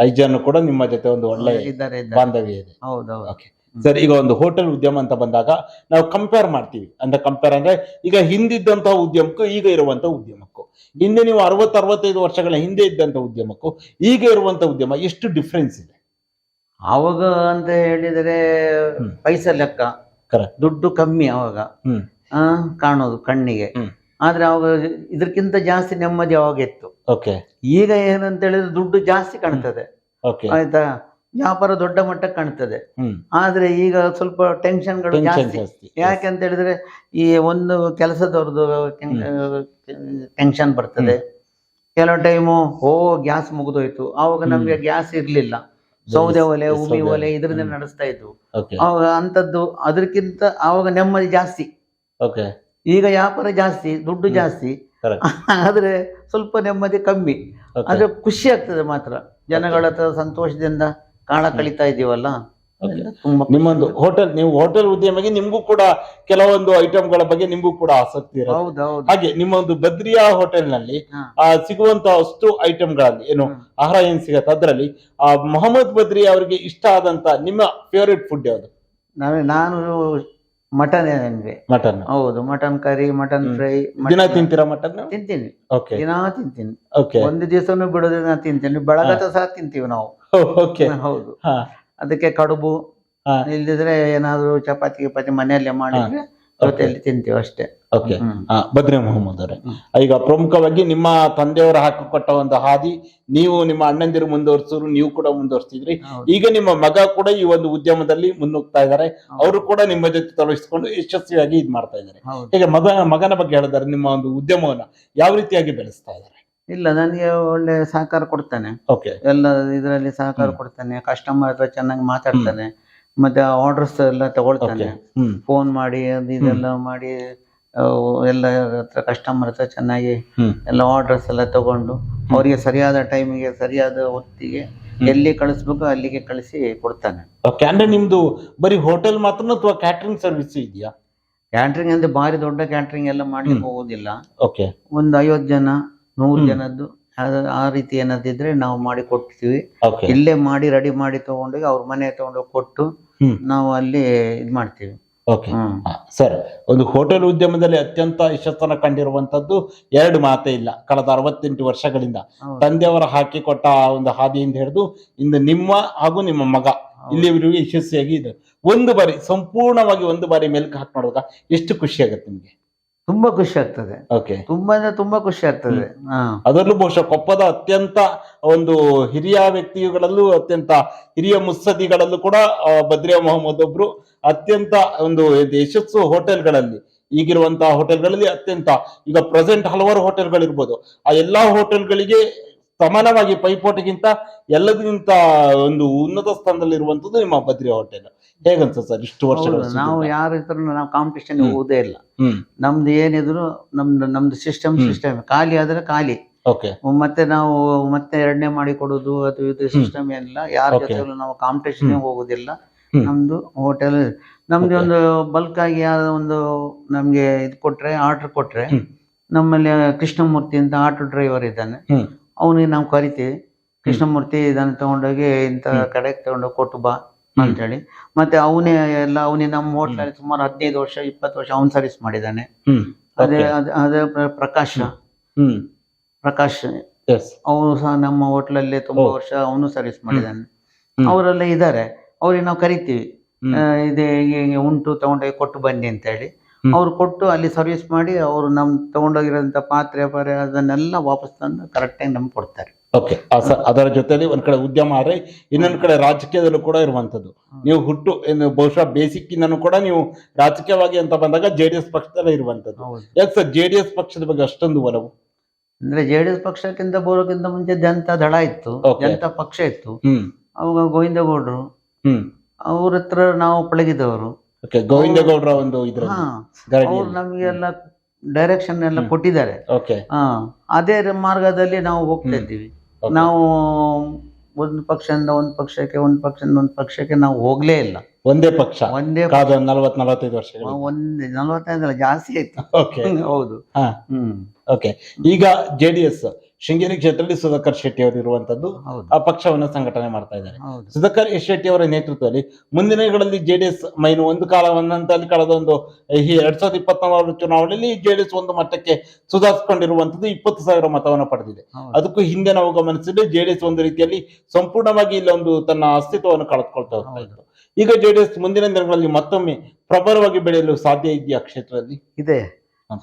ಐದು ಜನ ಕೂಡ ನಿಮ್ಮ ಜೊತೆ ಒಂದು ಒಳ್ಳೆ ಬಾಂಧವ್ಯ ಇದೆ. ಹೌದೌದು. ಓಕೆ. ಸರ್ ಈಗ ಒಂದು ಹೋಟೆಲ್ ಉದ್ಯಮ ಅಂತ ಬಂದಾಗ ನಾವು ಕಂಪೇರ್ ಮಾಡ್ತೀವಿ. ಅಂದ್ರೆ ಕಂಪೇರ್ ಅಂದ್ರೆ ಈಗ ಹಿಂದಿದ್ದಂತಹ ಉದ್ಯಮಕ್ಕೂ ಈಗ ಇರುವಂತಹ ಉದ್ಯಮಕ್ಕೂ. ಹಿಂದೆ ನೀವು ಅರವತ್ತು ಅರವತ್ತೈದು ವರ್ಷಗಳ ಹಿಂದೆ ಇದ್ದಂತ ಉದ್ಯಮಕ್ಕೂ ಈಗ ಇರುವಂತ ಉದ್ಯಮ ಎಷ್ಟು ಡಿಫ್ರೆನ್ಸ್ ಇದೆ? ಅವಾಗ ಅಂತ ಹೇಳಿದರೆ. ಪೈಸೆ ಲೆಕ್ಕ. ದುಡ್ಡು ಕಮ್ಮಿ ಅವಾಗ ಹ್ಮ್. ಆ, ಕಾಣೋದು ಕಣ್ಣಿಗೆ. ಆದ್ರೆ ಅವಾಗ ಇದಕ್ಕಿಂತ ಜಾಸ್ತಿ ನೆಮ್ಮದಿ ಅವಾಗ ಇತ್ತು. ಓಕೆ ಈಗ ಏನಂತ ಹೇಳಿದ್ರೆ ದುಡ್ಡು ಜಾಸ್ತಿ ಕಾಣ್ತದೆ. ಓಕೆ ಆಯ್ತಾ? ವ್ಯಾಪಾರ ದೊಡ್ಡ ಮಟ್ಟಕ್ಕೆ ಕಾಣ್ತದೆ. ಆದ್ರೆ ಈಗ ಸ್ವಲ್ಪ ಟೆನ್ಷನ್ಗಳು ಜಾಸ್ತಿ. ಜಾಸ್ತಿ. ಯಾಕೆ ಅಂತ ಹೇಳಿದ್ರೆ ಈ ಒಂದು ಕೆಲಸದವ್ರದ್ದು ಟೆನ್ಷನ್ ಬರ್ತದೆ. ಕೆಲವು ಟೈಮು ಓ ಗ್ಯಾಸ್ ಮುಗಿದೋಯ್ತು. ಆವಾಗ ನಮ್ಗೆ ಗ್ಯಾಸ್ ಇರ್ಲಿಲ್ಲ. ಸೌದೆ ಒಲೆ ಉಮಿ ಒಲೆ ಇದ್ರಿಂದ ನಡೆಸ್ತಾ ಇದ್ವು. ಅವಾಗ ಅಂತದ್ದು ಅದಕ್ಕಿಂತ ಆವಾಗ ನೆಮ್ಮದಿ ಜಾಸ್ತಿ. ಈಗ ವ್ಯಾಪಾರ ಜಾಸ್ತಿ ದುಡ್ಡು ಜಾಸ್ತಿ. ಆದ್ರೆ ಸ್ವಲ್ಪ ನೆಮ್ಮದಿ ಕಮ್ಮಿ. ಆದರೆ ಆದ್ರೆ ಖುಷಿ ಆಗ್ತದೆ ಮಾತ್ರ. ಜನಗಳ ಹತ್ರ ಸಂತೋಷದಿಂದ ಕಾಲ ಕಳೀತಾ ಇದೀವಲ್ಲ? ತುಂಬಾ ನಿಮ್ಮೊಂದು ಹೋಟೆಲ್ ನೀವು ಹೋಟೆಲ್ ಉದ್ಯಮಿಗೆ ನಿಮ್ಗೂ ಕೂಡ ಕೆಲವೊಂದು ಐಟಮ್ಗಳ ಬಗ್ಗೆ ನಿಮ್ಗೂ ಕೂಡ ಆಸಕ್ತಿ ಇರುತ್ತೆ. ಹೌದು ಹೌದು. ಹಾಗೆ ನಿಮ್ಮೊಂದು ಬದ್ರಿಯಾ ಹೋಟೆಲ್ನಲ್ಲಿ ಹಾ. ಆ, ಸಿಗುವಂತ ಅಷ್ಟು ಐಟಮ್ಗಳಲ್ಲಿ ಏನು ಆಹಾರ ಏನ್ ಸಿಗತ್ತೆ ಅದರಲ್ಲಿ? ಆ ಮೊಹಮ್ಮದ್ ಬದ್ರಿ ಅವರಿಗೆ ಇಷ್ಟ ಆದಂತ ನಿಮ್ಮ ಫೇವರೇಟ್ ಫುಡ್ ಯಾವುದು? ನಾನು ನಾನು ಮಟನ್ ಏನಂದ್ರೆ ಮಟನ್. ಹೌದು ಮಟನ್ ಕರಿ ಮಟನ್ ಫ್ರೈ ದಿನ ತಿಂತೀರಾ ಮಟನ್ ತಿಂತೀನಿ. ಓಕೆ ದಿನಾ ತಿಂತೀನಿ. ಓಕೆ ಒಂದು ದಿವಸನೂ ಬಿಡೋದಿಲ್ಲ ನಾನು ತಿಂತೀನಿ. ಬೆಳಗತ ಸಹ ತಿಂತೀವಿ ನಾವು. ಓಕೆ ಹೌದು. ಹಾ. ಅದಕ್ಕೆ ಕಡುಬು ಹಾ. ಇಲ್ದಿದ್ರೆ ಏನಾದ್ರು ಚಪಾತಿ ಗಿಪಾತಿ ಮನೆಯಲ್ಲೇ ಮಾಡಿದ್ರೆ ಜೊತೆಯಲ್ಲಿ ತಿಂತೀವಿ ಅಷ್ಟೇ. ಓಕೆ ಹ್ಮ್. ಬದ್ರಿ ಮೊಹಮ್ಮದ್ ಅವರೇ. ಈಗ ಪ್ರಮುಖವಾಗಿ ನಿಮ್ಮ ತಂದೆಯವರು ಹಾಕಿಕೊಟ್ಟ ಒಂದು ಹಾದಿ ನೀವು ನಿಮ್ಮ ಅಣ್ಣಂದಿರು ಮುಂದುವರ್ಸಿದ್ರು ನೀವು ಕೂಡ ಮುಂದುವರ್ಸಿದ್ರಿ. ಹೌದು. ಈಗ ನಿಮ್ಮ ಮಗ ಕೂಡ ಈ ಒಂದು ಉದ್ಯಮದಲ್ಲಿ ಮುನ್ನುಗ್ತಾ ಇದ್ದಾರೆ. ಅವರು ಕೂಡ ನಿಮ್ಮ ಜೊತೆ ತೊಡಗಿಸಿಕೊಂಡು ಯಶಸ್ವಿಯಾಗಿ ಇದ್ ಮಾಡ್ತಾ ಇದ್ದಾರೆ. ಹೌದು. ಈಗ ಮಗ ಮಗನ ಬಗ್ಗೆ ಹೇಳಿದ್ದಾರೆ ನಿಮ್ಮ ಒಂದು ಉದ್ಯಮವನ್ನ ಯಾವ ರೀತಿಯಾಗಿ ಬೆಳೆಸ್ತಾ ಇದ್ದಾರೆ? ಇಲ್ಲ ನನಗೆ ಒಳ್ಳೆ ಸಹಕಾರ ಕೊಡ್ತಾನೆ. ಓಕೆ ಎಲ್ಲ ಇದರಲ್ಲಿ ಸಹಕಾರ ಕೊಡ್ತಾನೆ ಕಸ್ಟಮರ್ ಹತ್ರ ಚೆನ್ನಾಗಿ ಮಾತಾಡ್ತಾನೆ ಮತ್ತೆ ಆರ್ಡರ್ಸ್ ಎಲ್ಲ ತಗೊಳ್ತಾನೆ. ಫೋನ್ ಮಾಡಿ ಅದು ಇದೆಲ್ಲ ಮಾಡಿ ಎಲ್ಲ ಹತ್ರ ಕಸ್ಟಮರ್ ಹತ್ರ ಚೆನ್ನಾಗಿ ಎಲ್ಲ ಆರ್ಡರ್ಸ್ ಎಲ್ಲ ತಗೊಂಡು ಅವರಿಗೆ ಸರಿಯಾದ ಟೈಮಿಗೆ ಸರಿಯಾದ ಹೊತ್ತಿಗೆ. ಎಲ್ಲಿ ಕಳಿಸ್ಬೇಕು ಅಲ್ಲಿಗೆ ಕಳಿಸಿ ಕೊಡ್ತಾನೆ. ಓಕೆ ಅಂದ್ರೆ ನಿಮ್ದು ಬರೀ ಹೋಟೆಲ್ ಮಾತ್ರ ಅಥವಾ ಕ್ಯಾಟ್ರಿಂಗ್ ಸರ್ವಿಸ್ ಇದೆಯಾ? ಕ್ಯಾಟ್ರಿಂಗ್ ಅಂದ್ರೆ ಭಾರಿ ದೊಡ್ಡ ಕ್ಯಾಟ್ರಿಂಗ್ ಎಲ್ಲ ಮಾಡ್ಲಿಕ್ಕೆ ಹೋಗೋದಿಲ್ಲ ಹೋಗುದಿಲ್ಲ. ಓಕೆ ಒಂದು ಐವತ್ತು ಜನ ನೂರು ಜನದ್ದು ಆ- ರೀತಿ ಏನದಿದ್ರೆ ನಾವು ಮಾಡಿ ಕೊಡ್ತೀವಿ. ಇಲ್ಲೇ ಮಾಡಿ ರೆಡಿ ಮಾಡಿ ತಗೊಂಡೋಗಿ ಅವ್ರ ಮನೆ ತಗೊಂಡೋಗಿ ಕೊಟ್ಟು ನಾವು ಅಲ್ಲಿ ಇದು ಮಾಡ್ತೀವಿ. ಓಕೆ ಸರ್ ಒಂದು ಹೋಟೆಲ್ ಉದ್ಯಮದಲ್ಲಿ ಅತ್ಯಂತ ಯಶಸ್ಸನ್ನ ಕಂಡಿರುವಂತದ್ದು ಎರಡು ಮಾತೇ ಇಲ್ಲ. ಕಳೆದ ಅರವತ್ತೆಂಟು ವರ್ಷಗಳಿಂದ. ತಂದೆಯವರ ಹಾಕಿಕೊಟ್ಟ ಆ ಒಂದು ಹಾದಿಯಿಂದ ಹಿಡಿದು ಇಂದು ನಿಮ್ಮ ಹಾಗೂ ನಿಮ್ಮ ಮಗ ಇಲ್ಲಿವರೆಗೂ ಯಶಸ್ವಿಯಾಗಿ ಇದೆ ಒಂದು ಬಾರಿ ಸಂಪೂರ್ಣವಾಗಿ ಒಂದು ಬಾರಿ ಮೆಲ್ಕು ಹಾಕಿ ಮಾಡುವಾಗ ಎಷ್ಟು ಖುಷಿ ಆಗುತ್ತೆ ನಿಮ್ಗೆ? ತುಂಬಾ ಖುಷಿ ಆಗ್ತದೆ. ಓಕೆ. ತುಂಬಾ ಅಂದ್ರೆ ತುಂಬಾ ಖುಷಿ ಆಗ್ತದೆ. ಹಾ. ಅದರಲ್ಲೂ ಬಹುಶಃ ಕೊಪ್ಪದ ಅತ್ಯಂತ ಒಂದು ಹಿರಿಯ ವ್ಯಕ್ತಿಗಳಲ್ಲೂ ಅತ್ಯಂತ ಹಿರಿಯ ಮುತ್ಸದಿಗಳಲ್ಲೂ ಕೂಡ ಆ, ಬದ್ರಿಯಾ ಮೊಹಮ್ಮದ್ ಒಬ್ರು ಅತ್ಯಂತ ಒಂದು ಯಶಸ್ಸು ಹೋಟೆಲ್ಗಳಲ್ಲಿ ಈಗಿರುವಂತಹ ಹೋಟೆಲ್ಗಳಲ್ಲಿ ಅತ್ಯಂತ ಈಗ ಪ್ರೆಸೆಂಟ್ ಹಲವಾರು ಹೋಟೆಲ್ಗಳಿರ್ಬೋದು. ಆ ಎಲ್ಲಾ ಹೋಟೆಲ್ಗಳಿಗೆ ಸಮಾನವಾಗಿ ಪೈಪೋಟಿಗಿಂತ ಎಲ್ಲದಕ್ಕಿಂತ ಒಂದು ಉನ್ನತ ಸ್ಥಾನದಲ್ಲಿರುವಂತದ್ದು ನಿಮ್ಮ ಬದ್ರಿಯಾ ಹೋಟೆಲ್. ಹೇಗನ್ಸ ಸರ್ ಇಷ್ಟು ವರ್ಷ ನಾವು? ಯಾರ ಹತ್ರ ನಾವು ಕಾಂಪಿಟೇಷನ್ ಹೋಗುದೇ ಇಲ್ಲ. ನಮ್ದು ಏನಿದ್ರು ನಮ್ದು ನಮ್ದು ಸಿಸ್ಟಮ್ ಸಿಸ್ಟಮ್ ಖಾಲಿ ಆದ್ರೆ ಖಾಲಿ. ಮತ್ತೆ ನಾವು ಮತ್ತೆ ಎರಡನೇ ಮಾಡಿ ಕೊಡುದು ಅದು ಇದು ಸಿಸ್ಟಮ್ ಏನಿಲ್ಲ. ಯಾರ. ಜೊತೆ ನಾವು ಕಾಂಪಿಟೇಷನ್. ಹೋಗುದಿಲ್ಲ. ನಮ್ದು ಹೋಟೆಲ್ ನಮ್ದು ಒಂದು ಬಲ್ಕ್ ಆಗಿ ಯಾವ್ದೋ ಒಂದು ನಮ್ಗೆ ಇದು ಕೊಟ್ರೆ ಆರ್ಡರ್ ಕೊಟ್ರೆ ನಮ್ಮಲ್ಲಿ ಕೃಷ್ಣಮೂರ್ತಿ ಅಂತ ಆಟೋ ಡ್ರೈವರ್ ಇದ್ದಾನೆ. ಅವನಿಗೆ ನಾವು ಕರಿತೀವಿ. ಕೃಷ್ಣಮೂರ್ತಿ ಇದನ್ನು ತಗೊಂಡೋಗಿ ಇಂಥ ಕಡೆ ಕಡೆಗೆ ತಗೊಂಡೋಗಿ ಕೊಟ್ಟು ಬಾ. ಅಂತೇಳಿ. ಮತ್ತೆ ಅವನೇ ಎಲ್ಲ ಅವನೇ ನಮ್ಮ ಹೋಟ್ಲಲ್ಲಿ ಸುಮಾರು ಹದಿನೈದು ವರ್ಷ ಇಪ್ಪತ್ತು ವರ್ಷ ಅವನ್ ಸರ್ವಿಸ್ ಮಾಡಿದ್ದಾನೆ. ಅದೇ. ಅದೇ ಪ್ರಕಾಶ್. ಪ್ರಕಾಶ್. ಅವನು ಸಹ ನಮ್ಮ ಹೋಟ್ಲಲ್ಲಿ ತುಂಬಾ ವರ್ಷ ಅವನು ಸರ್ವಿಸ್ ಮಾಡಿದ್ದಾನೆ. ಹ್ಮ್. ಅವರೆಲ್ಲ ಇದ್ದಾರೆ. ಅವ್ರಿಗೆ ನಾವು ಕರಿತೀವಿ. ಇದೇ ಹೀಗೆ ಉಂಟು ತಗೊಂಡೋಗಿ ಕೊಟ್ಟು ಬನ್ನಿ ಅಂತ ಹೇಳಿ. ಅವ್ರು ಕೊಟ್ಟು ಅಲ್ಲಿ ಸರ್ವಿಸ್ ಮಾಡಿ ಅವರು ನಮ್ ತಗೊಂಡೋಗಿರೋಂಥ ಪಾತ್ರೆ ಪಾತ್ರೆ ಅದನ್ನೆಲ್ಲ ವಾಪಸ್ ತಂದು ಕರೆಕ್ಟಾಗಿ ನಮ್ಗೆ ಕೊಡ್ತಾರೆ. ಓಕೆ ಅದರ ಜೊತೆಲಿ ಒಂದ್ ಕಡೆ ಉದ್ಯಮ ಆದ್ರೆ ಇನ್ನೊಂದ್ ಕಡೆ ರಾಜಕೀಯದಲ್ಲೂ ಕೂಡ ಇರುವಂತದ್ದು ನೀವು ಹುಟ್ಟು ಬಹುಶಃ ಬೇಸಿಕ್ ಇಂದನೂ ಕೂಡ ನೀವು ರಾಜಕೀಯವಾಗಿ ಅಂತ ಬಂದಾಗ ಜೆಡಿಎಸ್ ಪಕ್ಷದಲ್ಲೇ ಇರುವಂತದ್ದು ಯಾಕೆ ಸರ್ ಜೆಡಿಎಸ್ ಪಕ್ಷದ ಬಗ್ಗೆ ಅಷ್ಟೊಂದು ಒಲವು? ಅಂದ್ರೆ ಜೆ ಡಿ ಎಸ್ ಪಕ್ಷಕ್ಕಿಂತ ಬರೋಕ್ಕಿಂತ ಮುಂಚೆ ಜನತಾ ದಳ ಇತ್ತು. ಜನತ ಪಕ್ಷ ಇತ್ತು. ಅವಾಗ ಗೋವಿಂದ ಗೌಡ್ರು ಅವ್ರ ಹತ್ರ ನಾವು ಪಳಗಿದವರು. ಗೋವಿಂದ ಗೌಡ್ರ ಒಂದು ಅವ್ರು ನಮಗೆಲ್ಲ ಡೈರೆಕ್ಷನ್ ಎಲ್ಲ ಕೊಟ್ಟಿದ್ದಾರೆ. ಅದೇ ಮಾರ್ಗದಲ್ಲಿ ನಾವು ಹೋಗ್ತಾ ಇದ್ದೀವಿ. ನಾವು ಒಂದು ಪಕ್ಷದಿಂದ ಒಂದು ಪಕ್ಷಕ್ಕೆ ಒಂದು ಪಕ್ಷದಿಂದ ಒಂದು ಪಕ್ಷಕ್ಕೆ ನಾವು ಹೋಗ್ಲೇ ಇಲ್ಲ. ಒಂದೇ ಪಕ್ಷ. ಒಂದೇ ಕಾದು ನಲ್ವತ್ ನಲವತ್ತೈದು ವರ್ಷಗಳು ಒಂದ್ ನಲ್ವತ್ತೈದಲ್ಲ ಜಾಸ್ತಿ ಆಯ್ತು. ಓಕೆ ಹೌದು. ಹಾ. ಹ್ಮ್. ಓಕೆ ಈಗ ಜೆಡಿಎಸ್ ಶೃಂಗೇರಿ ಕ್ಷೇತ್ರದಲ್ಲಿ ಸುಧಾಕರ್ ಶೆಟ್ಟಿ ಅವರು ಇರುವಂತದ್ದು ಆ ಪಕ್ಷವನ್ನು ಸಂಘಟನೆ ಮಾಡ್ತಾ ಇದ್ದಾರೆ. ಸುಧಾಕರ್ ಶೆಟ್ಟಿ ಅವರ ನೇತೃತ್ವದಲ್ಲಿ ಮುಂದಿನ ದಿನಗಳಲ್ಲಿ ಜೆಡಿಎಸ್ ಮೈನ್ ಒಂದು ಕಾಲ ಒಂದಂತಲ್ಲಿ ಕಳೆದ ಒಂದು ಈ ಎರಡ್ ಸಾವಿರದ ಇಪ್ಪತ್ನಾಲ್ಕರ ಚುನಾವಣೆಯಲ್ಲಿ ಜೆಡಿಎಸ್ ಒಂದು ಮಟ್ಟಕ್ಕೆ ಸುಧಾರಿಸಿಕೊಂಡಿರುವಂತದ್ದು ಇಪ್ಪತ್ತು ಸಾವಿರ ಮತವನ್ನು ಪಡೆದಿದೆ. ಅದಕ್ಕೂ ಹಿಂದೆ ನಾವು ಗಮನಿಸಿದ್ರೆ ಜೆಡಿಎಸ್ ಒಂದು ರೀತಿಯಲ್ಲಿ ಸಂಪೂರ್ಣವಾಗಿ ಇಲ್ಲೊಂದು ತನ್ನ ಅಸ್ತಿತ್ವವನ್ನು ಕಳೆದುಕೊಳ್ತಾ ಹೋಗ್ತಾ ಇತ್ತು. ಈಗ ಜೆಡಿಎಸ್ ಮುಂದಿನ ದಿನಗಳಲ್ಲಿ ಮತ್ತೊಮ್ಮೆ ಪ್ರಬಲವಾಗಿ ಬೆಳೆಯಲು ಸಾಧ್ಯ ಇದೆಯಾ ಕ್ಷೇತ್ರದಲ್ಲಿ? ಇದೆ.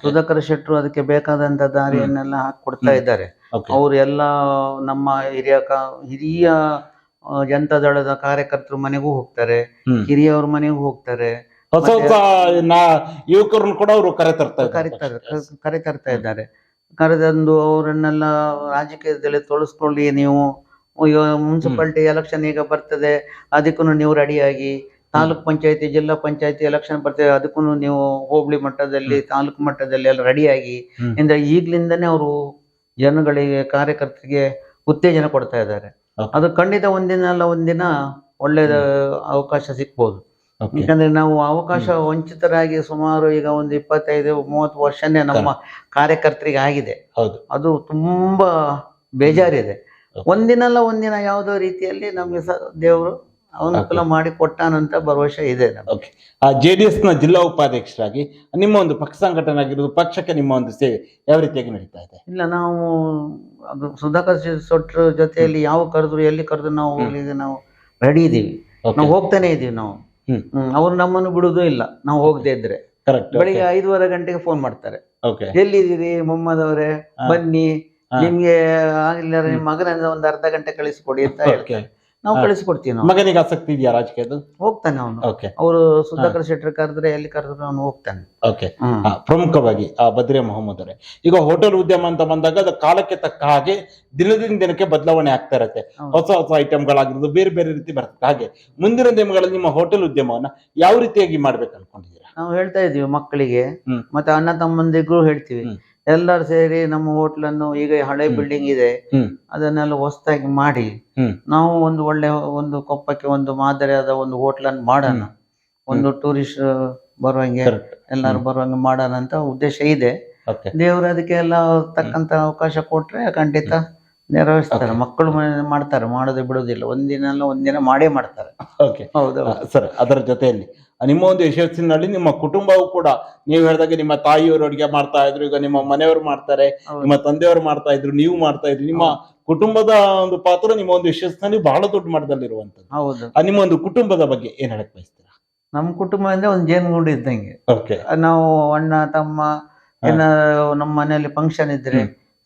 ಸುಧಾಕರ್ ಶೆಟ್ಟರು ಅದಕ್ಕೆ ಬೇಕಾದಂತ ದಾರಿಯನ್ನೆಲ್ಲ ಹಾಕಿ ಕೊಡ್ತಾ ಇದ್ದಾರೆ. ಓಕೆ ಅವ್ರು ಎಲ್ಲ ನಮ್ಮ ಹಿರಿಯ ಕಾ- ಹಿರಿಯ ಜನತಾ ದಳದ ಕಾರ್ಯಕರ್ತರು ಮನೆಗೂ ಹೋಗ್ತಾರೆ. ಹಿರಿಯವರ ಮನೆಗೂ ಹೋಗ್ತಾರೆ. ಹೊಸ ಹೊಸ ಯುವಕರನ್ನು ಕೂಡ ಅವರು ಕರೆತರ್ತಾರೆ ಕರೆತರ್ತಾ ಕರೆತರ್ತಾ ಇದ್ದಾರೆ. ಕರೆ ಕರೆದಂದು ಅವರನ್ನೆಲ್ಲ ರಾಜಕೀಯದಲ್ಲಿ ತೊಳಸ್ಕೊಳ್ಳಿ ನೀವು. ಮುನ್ಸಿಪಾಲಿಟಿ ಎಲೆಕ್ಷನ್ ಈಗ ಬರ್ತದೆ ಅದಕ್ಕೂ ನೀವು ರೆಡಿಯಾಗಿ. ತಾಲೂಕ್ ಪಂಚಾಯತಿ ಜಿಲ್ಲಾ ಪಂಚಾಯತಿ ಎಲೆಕ್ಷನ್ ಬರ್ತದೆ ಅದಕ್ಕೂ ನೀವು ಹೋಬಳಿ ಮಟ್ಟದಲ್ಲಿ ತಾಲೂಕು ಮಟ್ಟದಲ್ಲಿ ಎಲ್ಲ ರೆಡಿಯಾಗಿ. ಇಂದ ಈಗ್ಲಿಂದನೇ ಅವರು ಜನಗಳಿಗೆ ಕಾರ್ಯಕರ್ತರಿಗೆ ಉತ್ತೇಜನ ಕೊಡ್ತಾ ಇದ್ದಾರೆ. ಅದು ಖಂಡಿತ ಒಂದಿನ ಅಲ್ಲ ಒಂದಿನ ಒಳ್ಳೆಯ ಅವಕಾಶ ಸಿಗ್ಬೋದು. ಯಾಕಂದ್ರೆ ನಾವು ಅವಕಾಶ ವಂಚಿತರಾಗಿ ಸುಮಾರು ಈಗ ಒಂದು ಇಪ್ಪತ್ತೈದು ಮೂವತ್ತು ವರ್ಷನೇ ನಮ್ಮ ಕಾರ್ಯಕರ್ತರಿಗೆ ಆಗಿದೆ. ಅದು ತುಂಬಾ ಬೇಜಾರಿದೆ. ಒಂದಿನಲ್ಲ ಒಂದಿನ ಯಾವುದೋ ರೀತಿಯಲ್ಲಿ ನಮಗೆ ಸ ದೇವರು ಅನುಕೂಲ ಮಾಡಿ ಕೊಟ್ಟಾನಂತ ಭರವಸೆ ಇದೆ ಜೆ ಓಕೆ ಆ ಜೆಡಿಎಸ್ನ ಜಿಲ್ಲಾ ಉಪಾಧ್ಯಕ್ಷರಾಗಿ ನಿಮ್ಮ ಒಂದು ಪಕ್ಷ ಸಂಘಟನೆ ಆಗಿರೋದು ಪಕ್ಷಕ್ಕೆ ನಿಮ್ಮ ಒಂದು ಸೇವೆ ಯಾವ ರೀತಿಯಾಗಿ ನಡೀತಾ ಇದೆ? ಇಲ್ಲ ನಾವು ಅದು ಸುಧಾಕರ್ ಸೊಟ್ರ ಜೊತೆಯಲ್ಲಿ ಯಾವ ಕರೆದ್ರು ಎಲ್ಲಿ ಕರೆದ್ರು ನಾವು ಹೋಗ್ಲಿಕ್ಕೆ ನಾವು ರೆಡಿ ಇದೀವಿ. ನಾವು ಹೋಗ್ತಾನೆ ಇದೀವಿ ನಾವು. ಅವ್ರು ನಮ್ಮನ್ನು ಬಿಡುವುದೂ ಇಲ್ಲ. ನಾವು ಹೋಗದೆ ಇದ್ರೆ. ಕರೆಕ್ಟ್ ಬೆಳಿಗ್ಗೆ ಐದುವರೆ ಗಂಟೆಗೆ ಫೋನ್ ಮಾಡ್ತಾರೆ. ಎಲ್ಲಿದ್ದೀರಿ ಮೊಹಮ್ಮದ್ ಅವರೇ ಬನ್ನಿ. ನಿಮ್ಗೆ ಆಗಿಲ್ಲ ನಿಮ್ಮ ಮಗನನ್ನ ಒಂದು ಅರ್ಧ ಗಂಟೆ ಕಳಿಸಿಕೊಡಿ ಅಂತ ಹೇಳ್ತಾರೆ. ನಾವು. ಕಳಿಸ್ಕೊಡ್ತೀವಿ ನಾವು. ಮಗನಿಗೆ ಆಸಕ್ತಿ ಇದೆಯಾ ರಾಜಕೀಯದ ಹೋಗ್ತಾನೆ ಅವನು. ಓಕೆ ಅವರು ಸುಧಾಕರ್ ಶೆಟ್ಟರ್ ಕರೆದ್ರೆ ಎಲ್ಲಿ ಕರೆದ್ರೆ ಅವನು ಹೋಗ್ತಾನೆ. ಓಕೆ ಪ್ರಮುಖವಾಗಿ ಆ ಬದ್ರಿ ಮೊಹಮ್ಮದ್ ಅವರೇ. ಈಗ ಹೋಟೆಲ್ ಉದ್ಯಮ ಅಂತ ಬಂದಾಗ ಅದು ಕಾಲಕ್ಕೆ ತಕ್ಕ ಹಾಗೆ ದಿನದಿಂದ ದಿನಕ್ಕೆ ಬದಲಾವಣೆ ಆಗ್ತಾ ಇರತ್ತೆ. ಹೊಸ ಹೊಸ ಐಟಮ್ಗಳಾಗಿರೋದು ಬೇರೆ ಬೇರೆ ರೀತಿ ಬರ್ತದೆ. ಹಾಗೆ ಮುಂದಿನ ದಿನಗಳಲ್ಲಿ ನಿಮ್ಮ ಹೋಟೆಲ್ ಉದ್ಯಮವನ್ನ ಯಾವ ರೀತಿಯಾಗಿ ಮಾಡ್ಬೇಕು ಅನ್ಕೊಂಡಿದ್ದೀರಾ? ನಾವು ಹೇಳ್ತಾ ಇದೀವಿ ಮಕ್ಕಳಿಗೆ ಮತ್ತೆ ಅಣ್ಣ ತಮ್ಮಂದಿಗೂ ಹೇಳ್ತೀವಿ. ಎಲ್ಲರೂ ಸೇರಿ ನಮ್ಮ ಹೋಟ್ಲನ್ನು ಈಗ ಹಳೆ ಬಿಲ್ಡಿಂಗ್ ಇದೆ. ಅದನ್ನೆಲ್ಲ ಹೊಸದಾಗಿ ಮಾಡಿ ನಾವು ಒಂದು ಒಳ್ಳೆ ಒಂದು ಕೊಪ್ಪಕ್ಕೆ ಒಂದು ಮಾದರಿಯಾದ ಒಂದು ಹೋಟ್ಲನ್ನು ಮಾಡೋಣ. ಒಂದು ಟೂರಿಸ್ಟ್ ಬರುವಂಗೆ ಎಲ್ಲಾರು ಬರುವಂಗೆ ಮಾಡೋಣ ಅಂತ ಉದ್ದೇಶ ಇದೆ. ದೇವರು ಅದಕ್ಕೆ ಎಲ್ಲ ತಕ್ಕಂತ ಅವಕಾಶ ಕೊಟ್ರೆ ಖಂಡಿತ ನೆರವೇರಿಸ್ತಾರೆ. ಮಕ್ಕಳು ಮಾಡ್ತಾರೆ ಮಾಡೋದು ಬಿಡೋದಿಲ್ಲ ಒಂದಿನ ಅಲ್ಲ ಒಂದಿನ ಮಾಡೇ ಮಾಡ್ತಾರೆ. ಓಕೆ ಹೌದು ಸರ್. ಅದರ ಜೊತೆಯಲ್ಲಿ ನಿಮ್ಮ ಒಂದು ಯಶಸ್ಸಿನಲ್ಲಿ ನಿಮ್ಮ ಕುಟುಂಬವೂ ಕೂಡ ನೀವು ಹೇಳಿದಾಗ ನಿಮ್ಮ ತಾಯಿಯವರು ಅಡುಗೆ ಮಾಡ್ತಾ ಇದ್ರು ಈಗ ನಿಮ್ಮ ಮನೆಯವರು ಮಾಡ್ತಾರೆ ನಿಮ್ಮ ತಂದೆಯವರು ಮಾಡ್ತಾ ಇದ್ರು ನೀವು ಮಾಡ್ತಾ ಇದ್ರಿ ನಿಮ್ಮ ಕುಟುಂಬದ ಒಂದು ಪಾತ್ರ ನಿಮ್ಮ ಒಂದು ಯಶಸ್ಸಿನಲ್ಲಿ ಬಹಳ ದೊಡ್ಡ ಮಟ್ಟದಲ್ಲಿರುವಂತದ್ದು ಹೌದು. ಆ ನಿಮ್ಮ ಒಂದು ಕುಟುಂಬದ ಬಗ್ಗೆ ಏನ್ ಹೇಳಕ್ ಬಯಸ್ತೀರಾ? ನಮ್ಮ ಕುಟುಂಬ ಅಂದ್ರೆ ಒಂದು ಜೇನುಗೂಡು ಇದ್ದಂಗೆ. ಓಕೆ ನಾವು ಅಣ್ಣ ತಮ್ಮ ಏನಾದ್ರು ನಮ್ಮ ಮನೆಯಲ್ಲಿ ಫಂಕ್ಷನ್ ಇದ್ರೆ.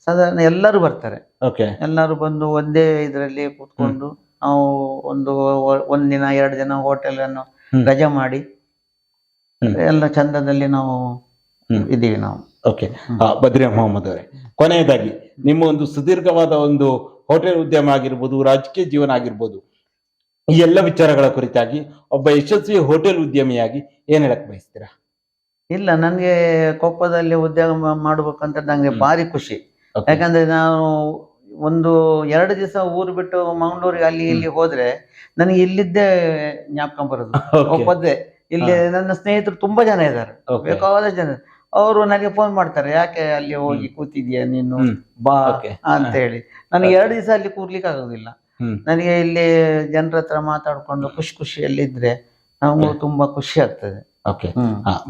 ಸಾಧಾರಣ ಎಲ್ಲರೂ ಬರ್ತಾರೆ. ಓಕೆ ಎಲ್ಲರೂ ಬಂದು ಒಂದೇ ಇದರಲ್ಲಿ ಕೂತ್ಕೊಂಡು ನಾವು ಒಂದು ಒಂದಿನ ಎರಡು ದಿನ ಹೋಟೆಲ್ ಅನ್ನು. ರಜೆ ಮಾಡಿ ಎಲ್ಲ ಚಂದದಲ್ಲಿ ನಾವು ಇದೀವಿ ಇದ್ದೀವಿ ನಾವು. ಓಕೆ. ಬದ್ರಿ ಮೊಹಮ್ಮದ್ ಅವರೇ ಕೊನೆಯದಾಗಿ ನಿಮ್ಮ ಒಂದು ಸುದೀರ್ಘವಾದ ಒಂದು ಹೋಟೆಲ್ ಉದ್ಯಮ ಆಗಿರ್ಬೋದು ರಾಜಕೀಯ ಜೀವನ ಆಗಿರ್ಬೋದು ಈ ಎಲ್ಲ ವಿಚಾರಗಳ ಕುರಿತಾಗಿ ಒಬ್ಬ ಯಶಸ್ವಿ ಹೋಟೆಲ್ ಉದ್ಯಮಿಯಾಗಿ ಏನ್ ಹೇಳಕ್ ಬಯಸ್ತೀರಾ? ಇಲ್ಲ ನನಗೆ ಕೊಪ್ಪದಲ್ಲಿ ಉದ್ಯೋಗ ಮಾಡ್ಬೇಕಂತ ನಂಗೆ. ಭಾರಿ ಖುಷಿ. ಯಾಕಂದ್ರೆ ನಾನು ಒಂದು ಎರಡು ದಿವಸ ಊರು ಬಿಟ್ಟು ಮಂಗಳೂರಿಗೆ ಅಲ್ಲಿ ಇಲ್ಲಿ ಹೋದ್ರೆ ನನಗೆ ಇಲ್ಲಿದ್ದೇ ಜ್ಞಾಪಕ ಬರೋದು. ಒಪ್ಪದ್ದೆ ಇಲ್ಲಿ ನನ್ನ ಸ್ನೇಹಿತರು ತುಂಬಾ ಜನ ಇದ್ದಾರೆ. ಬೇಕಾದ ಜನ. ಅವರು ನನಗೆ ಫೋನ್ ಮಾಡ್ತಾರೆ ಯಾಕೆ ಅಲ್ಲಿ ಹೋಗಿ ಕೂತಿದ್ಯಾ ನೀನು. ಬಾ ಅಂತ ಹೇಳಿ. ನನಗೆ ಎರಡು ದಿವಸ ಅಲ್ಲಿ ಕೂರ್ಲಿಕ್ಕೆ ಆಗೋದಿಲ್ಲ ನನಗೆ ಇಲ್ಲಿ ಜನರ ಹತ್ರ ಮಾತಾಡ್ಕೊಂಡು ಖುಷಿ ಖುಷಿಯಲ್ಲಿದ್ರೆ ನಮಗೂ ತುಂಬಾ ಖುಷಿ ಆಗ್ತದೆ. ಓಕೆ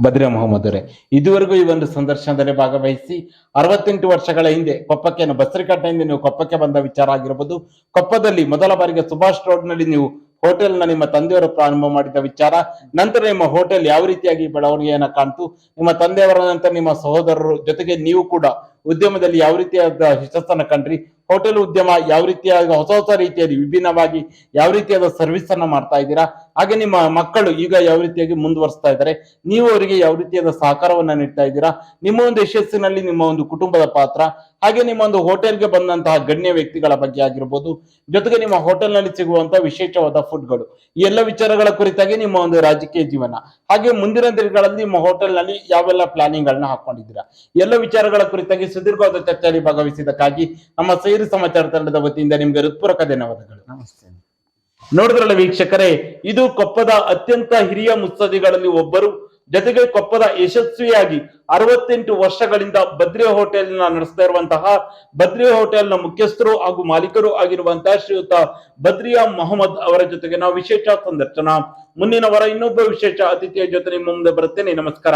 ಬದ್ರಿ ಮೊಹಮ್ಮದ್ ಅವರೇ. ಇದುವರೆಗೂ ಈ ಒಂದು ಸಂದರ್ಶನದಲ್ಲಿ ಭಾಗವಹಿಸಿ ಅರವತ್ತೆಂಟು ವರ್ಷಗಳ ಹಿಂದೆ ಕೊಪ್ಪಕ್ಕೆ ಬಸರಿಕಟ್ಟೆಯಿಂದ ನೀವು ಕೊಪ್ಪಕ್ಕೆ ಬಂದ ವಿಚಾರ ಆಗಿರಬಹುದು ಕೊಪ್ಪದಲ್ಲಿ ಮೊದಲ ಬಾರಿಗೆ ಸುಭಾಷ್ ರೋಡ್ನಲ್ಲಿ ನೀವು ಹೋಟೆಲ್ನ ನಿಮ್ಮ ತಂದೆಯವರು ಪ್ರಾರಂಭ ಮಾಡಿದ ವಿಚಾರ. ನಂತರ ನಿಮ್ಮ ಹೋಟೆಲ್ ಯಾವ ರೀತಿಯಾಗಿ ಬೆಳವಣಿಗೆಯನ್ನ ಕಾಣ್ತು? ನಿಮ್ಮ ತಂದೆಯವರ ನಂತರ ನಿಮ್ಮ ಸಹೋದರರು ಜೊತೆಗೆ ನೀವು ಕೂಡ ಉದ್ಯಮದಲ್ಲಿ ಯಾವ ರೀತಿಯಾದ ಯಶಸ್ಸನ್ನ ಕಂಡ್ರಿ? ಹೋಟೆಲ್ ಉದ್ಯಮ ಯಾವ ರೀತಿಯಾಗಿ ಹೊಸ ಹೊಸ ರೀತಿಯಲ್ಲಿ ವಿಭಿನ್ನವಾಗಿ ಯಾವ ರೀತಿಯಾದ ಸರ್ವಿಸ್ ಅನ್ನ ಮಾಡ್ತಾ ಇದ್ದೀರಾ? ಹಾಗೆ ನಿಮ್ಮ ಮಕ್ಕಳು ಈಗ ಯಾವ ರೀತಿಯಾಗಿ ಮುಂದುವರಿಸ್ತಾ ಇದ್ದಾರೆ? ನೀವು ಅವರಿಗೆ ಯಾವ ರೀತಿಯಾದ ಸಹಕಾರವನ್ನ ನೀಡ್ತಾ ಇದ್ದೀರಾ? ನಿಮ್ಮ ಒಂದು ಯಶಸ್ಸಿನಲ್ಲಿ ನಿಮ್ಮ ಒಂದು ಕುಟುಂಬದ ಪಾತ್ರ, ಹಾಗೆ ನಿಮ್ಮ ಒಂದು ಹೋಟೆಲ್ಗೆ ಬಂದಂತಹ ಗಣ್ಯ ವ್ಯಕ್ತಿಗಳ ಬಗ್ಗೆ ಆಗಿರ್ಬೋದು, ಜೊತೆಗೆ ನಿಮ್ಮ ಹೋಟೆಲ್ನಲ್ಲಿ ಸಿಗುವಂತಹ ವಿಶೇಷವಾದ ಫುಡ್ಗಳು, ಈ ಎಲ್ಲ ವಿಚಾರಗಳ ಕುರಿತಾಗಿ ನಿಮ್ಮ ಒಂದು ರಾಜಕೀಯ ಜೀವನ, ಹಾಗೆ ಮುಂದಿನ ದಿನಗಳಲ್ಲಿ ನಿಮ್ಮ ಹೋಟೆಲ್ನಲ್ಲಿ ಯಾವೆಲ್ಲ ಪ್ಲಾನಿಂಗ್ ಗಳನ್ನ ಹಾಕೊಂಡಿದ್ದೀರಾ? ಎಲ್ಲ ವಿಚಾರಗಳ ಕುರಿತಾಗಿ ಸುದೀರ್ಘವಾದ ಚರ್ಚೆಯಲ್ಲಿ ಭಾಗವಹಿಸಿದ್ದಕ್ಕಾಗಿ ನಮ್ಮ ಸೇರಿ ಸಮಾಚಾರ ತಂಡದ ವತಿಯಿಂದ ನಿಮ್ಗೆ ಹೃತ್ಪೂರ್ವಕ ಧನ್ಯವಾದಗಳು. ನಮಸ್ತೆ. ನೋಡಿದ್ರಲ್ಲ ವೀಕ್ಷಕರೇ ಇದು ಕೊಪ್ಪದ ಅತ್ಯಂತ ಹಿರಿಯ ಮುತ್ಸದಿಗಳಲ್ಲಿ ಒಬ್ಬರು ಜೊತೆಗೆ ಕೊಪ್ಪದ ಯಶಸ್ವಿಯಾಗಿ ಅರವತ್ತೆಂಟು ವರ್ಷಗಳಿಂದ ಬದ್ರಿ ಹೋಟೆಲ್ನ ನಡೆಸ್ತಾ ಇರುವಂತಹ ಬದ್ರಿ ಹೋಟೆಲ್ನ ಮುಖ್ಯಸ್ಥರು ಹಾಗೂ ಮಾಲೀಕರು ಆಗಿರುವಂತಹ ಶ್ರೀಯುತ ಬದ್ರಿಯಾ ಮೊಹಮ್ಮದ್ ಅವರ ಜೊತೆಗೆ ನಾವು ವಿಶೇಷ ಸಂದರ್ಶನ. ಮುಂದಿನ ವಾರ ಇನ್ನೊಬ್ಬ ವಿಶೇಷ ಅತಿಥಿಯ ಜೊತೆ ನಿಮ್ಮ ಮುಂದೆ ಬರುತ್ತೇನೆ. ನಮಸ್ಕಾರ.